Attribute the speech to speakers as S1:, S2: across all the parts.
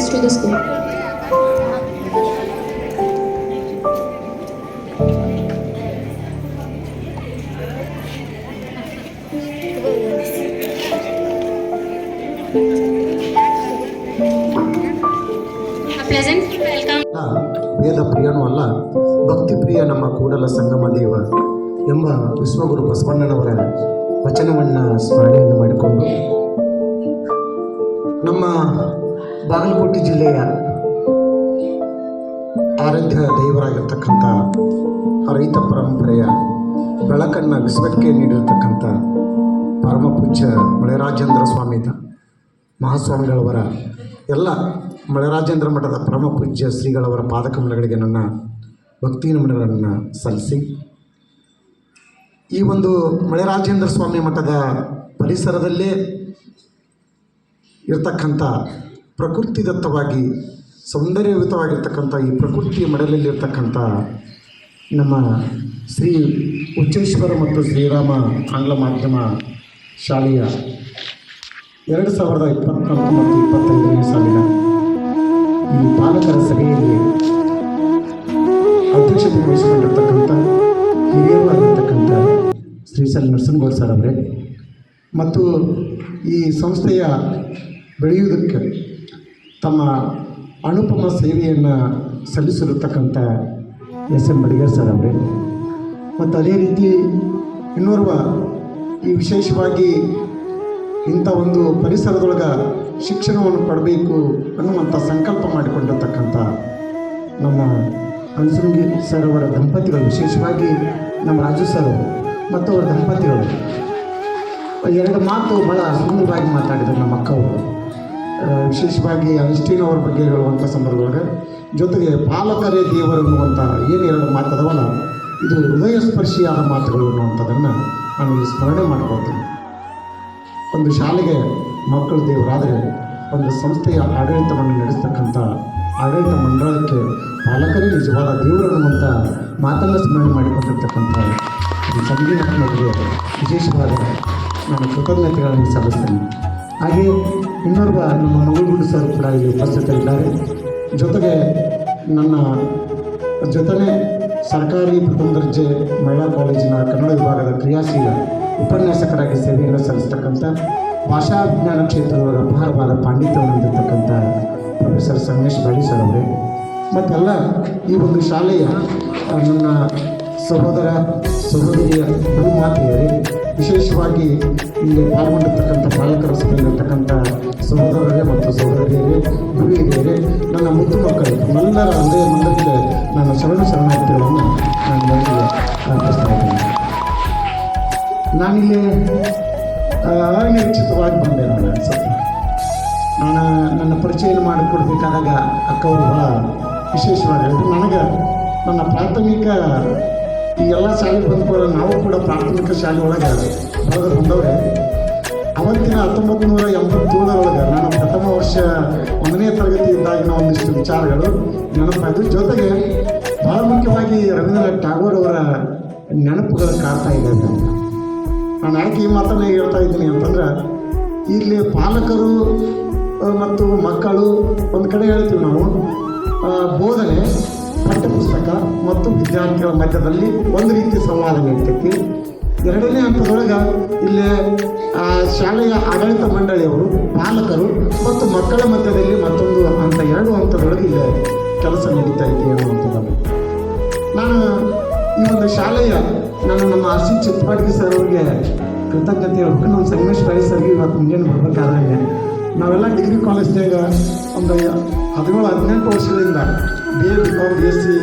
S1: all the parents to the school.
S2: A pleasant welcome
S3: ವೇದ ಪ್ರಿಯನೂ ಅಲ್ಲ ಭಕ್ತಿ ಪ್ರಿಯ ನಮ್ಮ ಕೂಡಲ ಸಂಗಮ ದೇವ ಎಂಬ ವಿಶ್ವಗುರು ಬಸವಣ್ಣನವರ ವಚನವನ್ನು ಸ್ಮರಣೆಯನ್ನು ಮಾಡಿಕೊಂಡು ನಮ್ಮ ಬಾಗಲಕೋಟೆ ಜಿಲ್ಲೆಯ ಆರಾಧ್ಯ ದೇವರಾಗಿರ್ತಕ್ಕಂಥ ರೈತ ಪರಂಪರೆಯ ಬೆಳಕನ್ನು ವಿಶ್ವಕ್ಕೆ ನೀಡಿರ್ತಕ್ಕಂಥ ಪರಮ ಪೂಜ್ಯ ಮಳೆರಾಜೇಂದ್ರ ಸ್ವಾಮಿದ ಮಹಾಸ್ವಾಮಿಗಳವರ ಎಲ್ಲ ಮಳೆರಾಜೇಂದ್ರ ಮಠದ ಪರಮಪೂಜ್ಯ ಶ್ರೀಗಳವರ ಪಾದಕಮಲಗಳಿಗೆ ನನ್ನ ಭಕ್ತಿ ನಮನಗಳನ್ನು ಸಲ್ಲಿಸಿ. ಈ ಒಂದು ಮಳೆರಾಜೇಂದ್ರ ಸ್ವಾಮಿ ಮಠದ ಪರಿಸರದಲ್ಲೇ ಇರ್ತಕ್ಕಂಥ ಪ್ರಕೃತಿದತ್ತವಾಗಿ, ಸೌಂದರ್ಯಯುತವಾಗಿರ್ತಕ್ಕಂಥ ಈ ಪ್ರಕೃತಿಯ ಮಡಲಲ್ಲಿರ್ತಕ್ಕಂಥ ನಮ್ಮ ಶ್ರೀ ಉಚ್ಚೇಶ್ವರ ಮತ್ತು ಶ್ರೀರಾಮ ಆಂಗ್ಲ ಮಾಧ್ಯಮ ಶಾಲೆಯ ಎರಡು ಸಾವಿರದ ಇಪ್ಪತ್ನಾಲ್ಕು ಮತ್ತು ಇಪ್ಪತ್ತೈದನೇ ಸಾಲಿನ ಈ ಪಾಲಕರ ಸಭೆಯಲ್ಲಿ ಅಧ್ಯಕ್ಷತೆ ವಹಿಸಿಕೊಂಡಿರ್ತಕ್ಕಂಥ ಹಿರಿಯರು ಶ್ರೀ ಸಲ್ ನರಸಿಂಹಗೌಡ ಸರ್ ಅವರೇ. ಮತ್ತು ಈ ಸಂಸ್ಥೆಯ ಬೆಳೆಯುವುದಕ್ಕೆ ತಮ್ಮ ಅನುಪಮ ಸೇವೆಯನ್ನು ಸಲ್ಲಿಸಿರತಕ್ಕಂಥ ಎಸ್ ಎಂ ಬಡಿಗೇರ್ ಸರ್ ಅವರೇ. ಮತ್ತು ಅದೇ ರೀತಿ ಇನ್ನೋರ್ವ ಈ ವಿಶೇಷವಾಗಿ ಇಂಥ ಒಂದು ಪರಿಸರದೊಳಗೆ ಶಿಕ್ಷಣವನ್ನು ಪಡಬೇಕು ಅನ್ನುವಂಥ ಸಂಕಲ್ಪ ಮಾಡಿಕೊಂಡಿರ್ತಕ್ಕಂಥ ನಮ್ಮ ಅನುಸೃಂಗಿ ಸರ್ ಅವರ ದಂಪತಿಗಳು, ವಿಶೇಷವಾಗಿ ನಮ್ಮ ರಾಜು ಸರ್ ಮತ್ತು ಅವರ ದಂಪತಿಗಳು. ಎರಡು ಮಾತು ಭಾಳ ಸುಂದರವಾಗಿ ಮಾತಾಡಿದರು ನಮ್ಮ ಅಕ್ಕವರು. ವಿಶೇಷವಾಗಿ ಅನ್ಸ್ಟೀನ್ ಅವರ ಬಗ್ಗೆ ಹೇಳುವಂಥ ಸಂದರ್ಭದೊಳಗೆ, ಜೊತೆಗೆ ಪಾಲಕರೇ ದೇವರು ಅನ್ನುವಂಥ ಏನು ಎರಡು ಮಾತದವಲ್ಲ, ಇದು ಹೃದಯ ಸ್ಪರ್ಶಿಯಾದ ಮಾತುಗಳು ಅನ್ನುವಂಥದ್ದನ್ನು ನಾನು ಸ್ಮರಣೆ ಮಾಡ್ಕೊಳ್ತೀನಿ. ಒಂದು ಶಾಲೆಗೆ ಮಕ್ಕಳು ದೇವರಾದರೆ, ಒಂದು ಸಂಸ್ಥೆಯ ಆಡಳಿತವನ್ನು ನಡೆಸ್ತಕ್ಕಂಥ ಆಡಳಿತ ಮಂಡಳಕ್ಕೆ ಪಾಲಕರೇ ನಿಜವಾದ ದೇವರು ಅನ್ನುವಂಥ ಮಾತನ್ನು ಸ್ಮರಣೆ ಮಾಡಿಕೊಂಡಿರ್ತಕ್ಕಂಥ ಸಂಗೀತ ವಿಶೇಷವಾದ ನಾನು ಕೃತಜ್ಞತೆಗಳನ್ನು ಸಲ್ಲಿಸ್ತೇನೆ. ಹಾಗೆ ಇನ್ನೋರ್ವ ನಮ್ಮ ಮಂಗಳೂರು ಸರ್ ಕೂಡ ಇಲ್ಲಿ ಉಪಸ್ಥಿತರಿದ್ದಾರೆ. ಜೊತೆಗೆ ನನ್ನ ಜೊತೆಗೆ ಸರ್ಕಾರಿ ಪ್ರಥಮ ದರ್ಜೆ ಮಹಿಳಾ ಕಾಲೇಜಿನ ಕನ್ನಡ ವಿಭಾಗದ ಕ್ರಿಯಾಶೀಲ ಉಪನ್ಯಾಸಕರಾಗಿ ಸೇವೆಯನ್ನು ಸಲ್ಲಿಸ್ತಕ್ಕಂಥ ಭಾಷಾ ವಿಜ್ಞಾನ ಕ್ಷೇತ್ರದೊಳಗೆ ಅಪಾರವಾದ ಪಾಂಡಿತ್ಯವನ್ನು ಹೊಂದಿರತಕ್ಕಂಥ ಪ್ರೊಫೆಸರ್ ಸಂಗಮೇಶ್ ಬಾಡಿ ಸರ್ ಅವರೇ. ಮತ್ತೆಲ್ಲ ಈ ಒಂದು ಶಾಲೆಯ ನನ್ನ ಸಹೋದರ, ಸಹೋದರಿಯ ಮಾತೆಯರೇ ವಿಶೇಷವಾಗಿ ಇಲ್ಲಿ ಪಾಲ್ಗೊಂಡಿರ್ತಕ್ಕಂಥ ಪಾಲಕರ ಸಭೆಯಲ್ಲಿರ್ತಕ್ಕಂಥ ಸಹೋದರರೇ ಮತ್ತು ಸಹೋದರಿಯರೇ ಗುರುಹಿರಿಯರೇ ನನ್ನ ಮುದ್ದು ಮಕ್ಕಳು ಎಲ್ಲರ ಅಂದರೆ ಮುಂದಕ್ಕೆ ನನ್ನ ಶರಣ ಶರಣಾರ್ಥಿಗಳನ್ನು ನಾನು ಮನೆಗೆ ಅರ್ಪಿಸ್ತಾ ಇದ್ದೀನಿ. ನಾನಿಲ್ಲಿ ಅನಿರೀಕ್ಷಿತವಾಗಿ ಬಂದೆ ನಾನು ಅನ್ಸುತ್ತೆ ನಾನು ನನ್ನ ಪರಿಚಯ ಮಾಡಿಕೊಡ್ಬೇಕಾದಾಗ ಅಕ್ಕವರು ಬಹಳ ವಿಶೇಷವಾಗಿ ಹೇಳಿದ್ರು. ನನಗೆ ನನ್ನ ಪ್ರಾಥಮಿಕ ಈ ಎಲ್ಲ ಶಾಲೆಗೆ ಬಂದ್ಕೊಳ್ಳೋ ನಾವು ಕೂಡ ಪ್ರಾಥಮಿಕ ಶಾಲೆ ಒಳಗೆ ಬಂದವ್ರೆ? ಅವತ್ತಿನ ಹತ್ತೊಂಬತ್ತು ನೂರ ಎಂಬತ್ತೇಳರೊಳಗೆ ನಾನು ಪ್ರಥಮ ವರ್ಷ ಒಂದನೇ ತರಗತಿ ಇದ್ದಾಗಿನ ಒಂದಿಷ್ಟು ವಿಚಾರಗಳು ನೆನಪಾಯಿತು. ಜೊತೆಗೆ ಬಹಳ ಮುಖ್ಯವಾಗಿ ರವೀಂದ್ರನಾಥ್ ಟಾಗೋರ್ ಅವರ ನೆನಪುಗಳು ಕಾಡ್ತಾ ಇದೆ ಅಂತ. ನಾನು ಯಾಕೆ ಈ ಮಾತನ್ನು ಹೇಳ್ತಾ ಇದ್ದೀನಿ ಅಂತಂದ್ರೆ, ಇಲ್ಲಿ ಪಾಲಕರು ಮತ್ತು ಮಕ್ಕಳು, ಒಂದು ಕಡೆ ಹೇಳ್ತೀವಿ ನಾವು ಬೋಧನೆ ಪಠ್ಯಪುಸ್ತಕ ಮತ್ತು ವಿದ್ಯಾರ್ಥಿಗಳ ಮಧ್ಯದಲ್ಲಿ ಒಂದು ರೀತಿ ಸಂವಾದ ನಡೀತೈತಿ. ಎರಡನೇ ಹಂತದೊಳಗೆ ಇಲ್ಲಿ ಶಾಲೆಯ ಆಡಳಿತ ಮಂಡಳಿಯವರು, ಪಾಲಕರು ಮತ್ತು ಮಕ್ಕಳ ಮಧ್ಯದಲ್ಲಿ ಮತ್ತೊಂದು ಹಂತ, ಎರಡು ಹಂತದೊಳಗೆ ಇಲ್ಲಿ ಕೆಲಸ ನಡೀತಾ ಇದೆ ಅನ್ನುವಂಥದ್ದು ನಾನು ಈ ಒಂದು ಶಾಲೆಯ, ನಾನು ನಮ್ಮ ಆರ್ ಸಿ ಸರ್ ಅವರಿಗೆ ಕೃತಜ್ಞತೆ ಹೇಳ್ಬೇಕು ನಮ್ಮ ಸಂಗಮೇಶ್ ಬಾಯಿ ಸರ್ಗೆ ಇವತ್ತು ಮುಂಜಾನೆ ಬರ್ಬೇಕಾದ್ರೆ ನಾವೆಲ್ಲ ಡಿಗ್ರಿ ಕಾಲೇಜ್ನಾಗ ಒಂದು ಹದಿನೇಳು, ಹದಿನೆಂಟು ವರ್ಷದಿಂದ B A B com B S C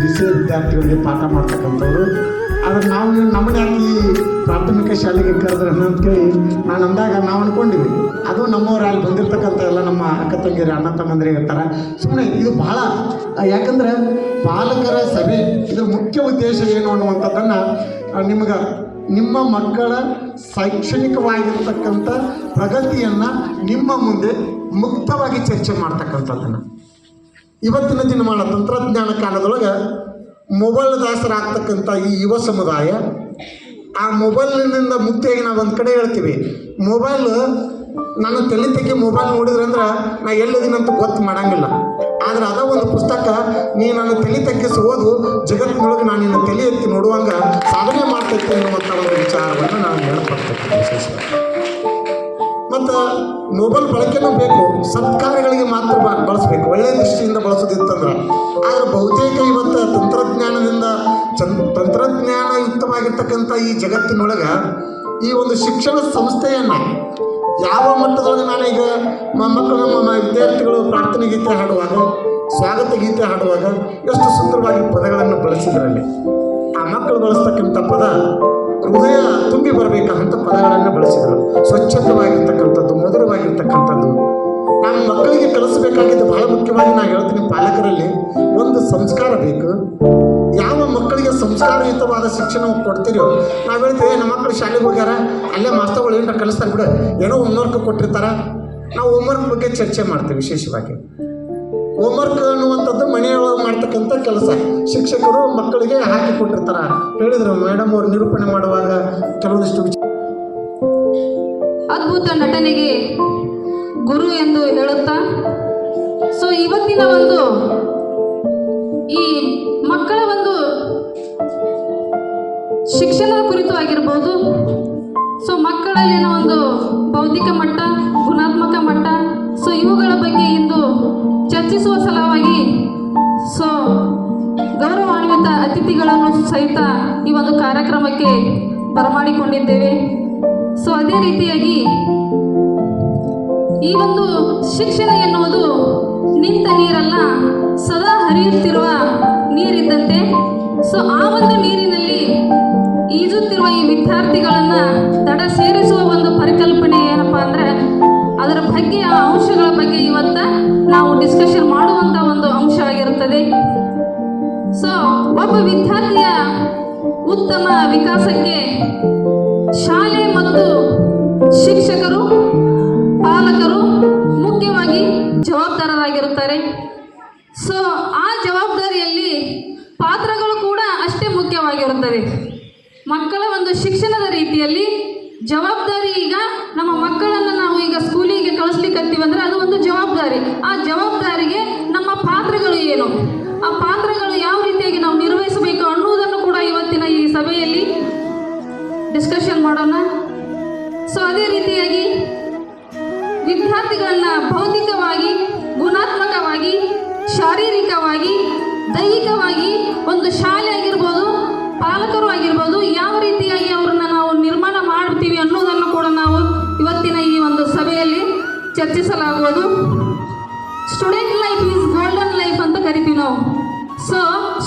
S3: B C ವಿದ್ಯಾರ್ಥಿಗಳಿಗೆ ಪಾಠ ಮಾಡ್ತಕ್ಕಂಥವ್ರು. ಆದರೆ ನಾವು ನಮ್ಮನ್ನ ಈ ಪ್ರಾಥಮಿಕ ಶಾಲೆಗೆ ಕರೆದ್ರೆ ಅಂತ ಕೇಳಿ ನಾನು ಅಂದಾಗ ನಾವು ಅಂದ್ಕೊಂಡಿದ್ವಿ ಅದು ನಮ್ಮವ್ರು ಅಲ್ಲಿ ಬಂದಿರತಕ್ಕಂಥ ಎಲ್ಲ ನಮ್ಮ ಅಕ್ಕ ತಂಗಿಯರು, ಅಣ್ಣ ತಮ್ಮಂದಿರಿಗೆ ಇರ್ತಾರೆ ಸುಮ್ಮನೆ ಇದು ಭಾಳ ಯಾಕಂದ್ರೆ ಪಾಲಕರ ಸಭೆ ಇದರ ಮುಖ್ಯ ಉದ್ದೇಶ ಏನು ಅನ್ನುವಂಥದ್ದನ್ನು ನಿಮ್ಗೆ ನಿಮ್ಮ ಮಕ್ಕಳ ಶೈಕ್ಷಣಿಕವಾಗಿರ್ತಕ್ಕಂಥ ಪ್ರಗತಿಯನ್ನು ನಿಮ್ಮ ಮುಂದೆ ಮುಕ್ತವಾಗಿ ಚರ್ಚೆ ಮಾಡ್ತಕ್ಕಂಥದ್ದನ್ನು. ಇವತ್ತಿನ ದಿನಮಾನ ತಂತ್ರಜ್ಞಾನ ಕಾಲದೊಳಗೆ ಮೊಬೈಲ್ ದಾಸರಾಗ್ತಕ್ಕಂಥ ಈ ಯುವ ಸಮುದಾಯ, ಆ ಮೊಬೈಲ್ನಿಂದ ಮುಕ್ತಿಯಾಗಿ ನಾವು ಒಂದು ಕಡೆ ಹೇಳ್ತೀವಿ. ಮೊಬೈಲ್ ನಾನು ತಲೆ ತೆಗಿ ಮೊಬೈಲ್ ನೋಡಿದ್ರೆ ಅಂದ್ರೆ ನಾ ಅಂತ ಗೊತ್ತು ಮಾಡಂಗಿಲ್ಲ. ಆದ್ರೆ ಅದ ಒಂದು ಪುಸ್ತಕ, ನೀ ನಾನು ತಲೆ ತಗ್ಗಿಸಿ ಓದು ಜಗತ್ತಿನೊಳಗೆ ನಾನು ನಿನ್ನ ತಲೆ ಎತ್ತಿ ನೋಡುವಂಗ ಸಾಧನೆ ಮಾಡ್ತೈತೆ ಅನ್ನುವಂಥ ಒಂದು ವಿಚಾರವನ್ನು ನಾನು ವಿಶೇಷವಾಗಿ. ಮತ್ತು ಮೊಬೈಲ್ ಬಳಕೆನೂ ಬೇಕು ಸತ್ಕಾರ್ಯಗಳಿಗೆ ಮಾತ್ರ ಬಳಸಬೇಕು ಒಳ್ಳೆಯ ದೃಷ್ಟಿಯಿಂದ ಬಳಸೋದಿತ್ತಂದ್ರೆ. ಆದರೆ ಬಹುತೇಕ ಇವತ್ತು ತಂತ್ರಜ್ಞಾನದಿಂದ, ಚನ್ ತಂತ್ರಜ್ಞಾನಯುಕ್ತವಾಗಿರ್ತಕ್ಕಂಥ ಈ ಜಗತ್ತಿನೊಳಗೆ ಈ ಒಂದು ಶಿಕ್ಷಣ ಸಂಸ್ಥೆಯನ್ನು ಯಾವ ಮಟ್ಟದೊಳಗೆ ನಾನೀಗ ಮಕ್ಕಳು ನಮ್ಮ ವಿದ್ಯಾರ್ಥಿಗಳು ಪ್ರಾರ್ಥನೆ ಗೀತೆ ಹಾಡುವಾಗ, ಸ್ವಾಗತ ಗೀತೆ ಹಾಡುವಾಗ ಎಷ್ಟು ಸುಂದರವಾಗಿ ಪದಗಳನ್ನು ಬಳಸಿದ್ರಲ್ಲಿ. ಮಕ್ಕಳು ಬಳಸ್ತಕ್ಕಂಥ ಪದ, ಹೃದಯ ತುಂಬಿ ಬರಬೇಕಂತ ಪದಗಳನ್ನು ಬಳಸಿದರು. ಸ್ವಚ್ಛತವಾಗಿರ್ತಕ್ಕಂಥದ್ದು ಮಧುರವಾಗಿರ್ತಕ್ಕಂಥದ್ದು. ನಮ್ಮ ಮಕ್ಕಳಿಗೆ ಕಲಿಸಬೇಕಾಗಿದ್ದು ಬಹಳ ಮುಖ್ಯವಾಗಿ ನಾನು ಹೇಳ್ತೀನಿ ಪಾಲಕರಲ್ಲಿ, ಒಂದು ಸಂಸ್ಕಾರ ಬೇಕು. ಯಾವ ಮಕ್ಕಳಿಗೆ ಸಂಸ್ಕಾರಯುತವಾದ ಶಿಕ್ಷಣ ಕೊಡ್ತೀರೋ, ನಾವು ಹೇಳ್ತೀವಿ ನಮ್ಮ ಮಕ್ಕಳು ಶಾಲೆಗೆ ಹೋಗ್ಯಾರ, ಅಲ್ಲೇ ಮಾಸ್ತರ್ಗಳು ಏನಾರ ಕಲಿಸ್ತಾರೆ ಬಿಡು, ಏನೋ ಹೋಮ್ವರ್ಕ್ ಕೊಟ್ಟಿರ್ತಾರ. ನಾವು ಹೋಮ್ವರ್ಕ್ ಬಗ್ಗೆ ಚರ್ಚೆ ಮಾಡ್ತೀವಿ ವಿಶೇಷವಾಗಿ. ಹೋಮ್ವರ್ಕ್ ಮನೆಯೊಳಗೆ ಮಾಡ್ತಕ್ಕಂಥ ಕೆಲಸ. ಶಿಕ್ಷಕರು ಮಕ್ಕಳಿಗೆ ಹಾಕಿ ಕೊಟ್ಟಿರ್ತಾರ. ಹೇಳಿದ್ರು ಮೇಡಮ್ ಅವ್ರು ನಿರೂಪಣೆ ಮಾಡುವಾಗ ಕೆಲವೊಂದಿಷ್ಟು
S4: ಅದ್ಭುತ ನಟನೆಗೆ ಗುರು ಎಂದು ಹೇಳುತ್ತಾ, ಸೊ, ಇವತ್ತಿನ ಒಂದು ಈ ಮಕ್ಕಳ ಒಂದು ಶಿಕ್ಷಣ ಕುರಿತು ಆಗಿರ್ಬೋದು, ಸೊ, ಮಕ್ಕಳಲ್ಲಿನ ಒಂದು ಬೌದ್ಧಿಕ ಮಟ್ಟ, ಗುಣಾತ್ಮಕ ಮಟ್ಟ, ಸೊ, ಇವುಗಳ ಬಗ್ಗೆ ಇಂದು ಚರ್ಚಿಸುವ ಸಲುವಾಗಿ ಅತಿಥಿಗಳನ್ನು ಸಹಿತ ಈ ಒಂದು ಕಾರ್ಯಕ್ರಮಕ್ಕೆ ಬರಮಾಡಿಕೊಂಡಿದ್ದೇವೆ. ಸೊ ಅದೇ ರೀತಿಯಾಗಿ ಈ ಒಂದು ಶಿಕ್ಷಣ ಎನ್ನುವುದು ನಿಂತ ನೀರಲ್ಲ, ಸದಾ ಹರಿಯುತ್ತಿರುವ ನೀರಿದ್ದಂತೆ. ಸೊ ಆ ಒಂದು ನೀರಿನಲ್ಲಿ ಈಜುತ್ತಿರುವ ಈ ವಿದ್ಯಾರ್ಥಿಗಳನ್ನ ದಡ ಸೇರಿಸುವ ಒಂದು ಪರಿಕಲ್ಪನೆ ಏನಪ್ಪಾ ಅಂದ್ರೆ, ಅದರ ಬಗ್ಗೆ ಆ ಅಂಶಗಳ ಬಗ್ಗೆ ಇವತ್ತ ನಾವು ಡಿಸ್ಕಷನ್ ಮಾಡುವಂತ ಒಬ್ಬ ವಿದ್ಯಾರ್ಥಿಯ ಉತ್ತಮ ವಿಕಾಸಕ್ಕೆ ಶಾಲೆ ಮತ್ತು ಶಿಕ್ಷಕರು, ಪಾಲಕರು ಮುಖ್ಯವಾಗಿ ಜವಾಬ್ದಾರರಾಗಿರುತ್ತಾರೆ. ಸೊ ಆ ಜವಾಬ್ದಾರಿಯಲ್ಲಿ ಪಾತ್ರಗಳು ಕೂಡ ಅಷ್ಟೇ ಮುಖ್ಯವಾಗಿರುತ್ತವೆ. ಮಕ್ಕಳ ಒಂದು ಶಿಕ್ಷಣದ ರೀತಿಯಲ್ಲಿ ಜವಾಬ್ದಾರಿ ಈಗ ನಮ್ಮ ಮಕ್ಕಳನ್ನು ನಾವು ಈಗ ಸ್ಕೂಲಿಗೆ ಕಳಿಸ್ಲಿಕ್ಕತ್ತೀವಿ ಅಂದರೆ ಅದು ಒಂದು ಜವಾಬ್ದಾರಿ. ಆ ಜವಾಬ್ದಾರಿಗೆ ನಮ್ಮ ಪಾತ್ರಗಳು ಏನು? ಆ ಪಾತ್ರಗಳು ಯಾವ ರೀತಿಯಾಗಿ ನಾವು ನಿರ್ವಹಿಸಬೇಕು ಅನ್ನುವುದನ್ನು ಕೂಡ ಇವತ್ತಿನ ಈ ಸಭೆಯಲ್ಲಿ ಡಿಸ್ಕಷನ್ ಮಾಡೋಣ. ಸೊ ಅದೇ ರೀತಿಯಾಗಿ ವಿದ್ಯಾರ್ಥಿಗಳನ್ನ ಭೌತಿಕವಾಗಿ, ಗುಣಾತ್ಮಕವಾಗಿ, ಶಾರೀರಿಕವಾಗಿ, ದೈಹಿಕವಾಗಿ ಒಂದು ಶಾಲೆ ಆಗಿರ್ಬೋದು, ಪಾಲಕರು ಆಗಿರ್ಬೋದು, ಯಾವ ರೀತಿಯಾಗಿ ಅವ್ರನ್ನ ನಾವು ನಿರ್ಮಾಣ ಮಾಡ್ತೀವಿ ಅನ್ನೋದನ್ನು ಕೂಡ ನಾವು ಇವತ್ತಿನ ಈ ಒಂದು ಸಭೆಯಲ್ಲಿ ಚರ್ಚಿಸಲಾಗುವುದು. Student life is golden life ಅಂತ ಕರಿತೀವಿ ನಾವು. So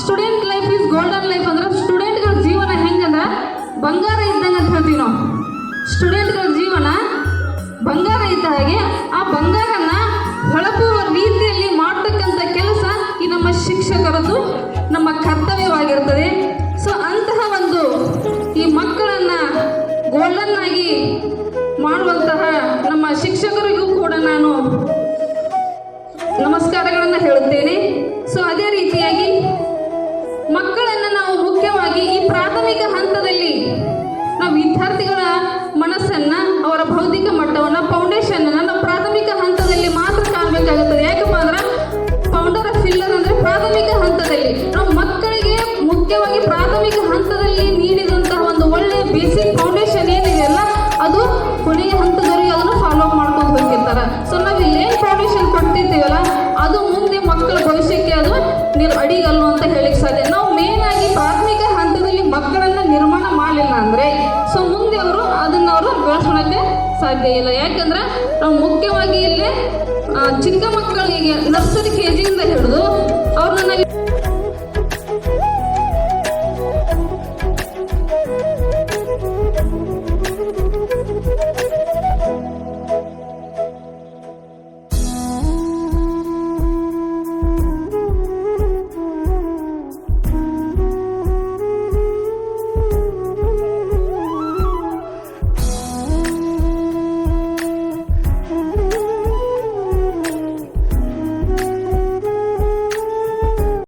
S4: student life is golden life ಸ್ಟೂಡೆಂಟ್ಗಳ ಜೀವನ ಬಂಗಾರ ಇದ್ದ ಹಾಗೆ, ಆ ಬಂಗಾರನ ಹೊಳಪುವ ರೀತಿಯಲ್ಲಿ ಮಾಡ್ತಕ್ಕಂಥ ಕೆಲಸ ಈ ನಮ್ಮ ಶಿಕ್ಷಕರದ್ದು, ನಮ್ಮ ಕರ್ತವ್ಯವಾಗಿರ್ತದೆ. ಸೊ ಅಂತಹ ಒಂದು ಈ ಮಕ್ಕಳನ್ನ ಗೋಲ್ಡನ್ ಆಗಿ ಮಾಡುವಂತಹ ನಮ್ಮ ಶಿಕ್ಷಕರಿಗೂ ಕೂಡ ನಾನು ನಮಸ್ಕಾರಗಳನ್ನು ಹೇಳುತ್ತೇನೆ. ಸೊ ಅದೇ ರೀತಿಯಾಗಿ ಮಕ್ಕಳನ್ನು ನಾವು ಮುಖ್ಯವಾಗಿ ಈ ಪ್ರಾಥಮಿಕ ಹಂತದಲ್ಲಿ ನಾವು ವಿದ್ಯಾರ್ಥಿಗಳ ಮನಸ್ಸನ್ನ ಅವರ ಭೌತಿಕ ಮಟ್ಟವನ್ನ ಫೌಂಡೇಶನ್ ಸಾಧ್ಯ ಇಲ್ಲ. ಯಾಕಂದ್ರೆ ನಾವು ಮುಖ್ಯವಾಗಿ ಇಲ್ಲಿ ಚಿಕ್ಕ ಮಕ್ಕಳಿಗೆ ನರ್ಸರಿ ಕೆ ಜಿಯಿಂದ ಹಿಡಿದು ಅವ್ರನ್ನ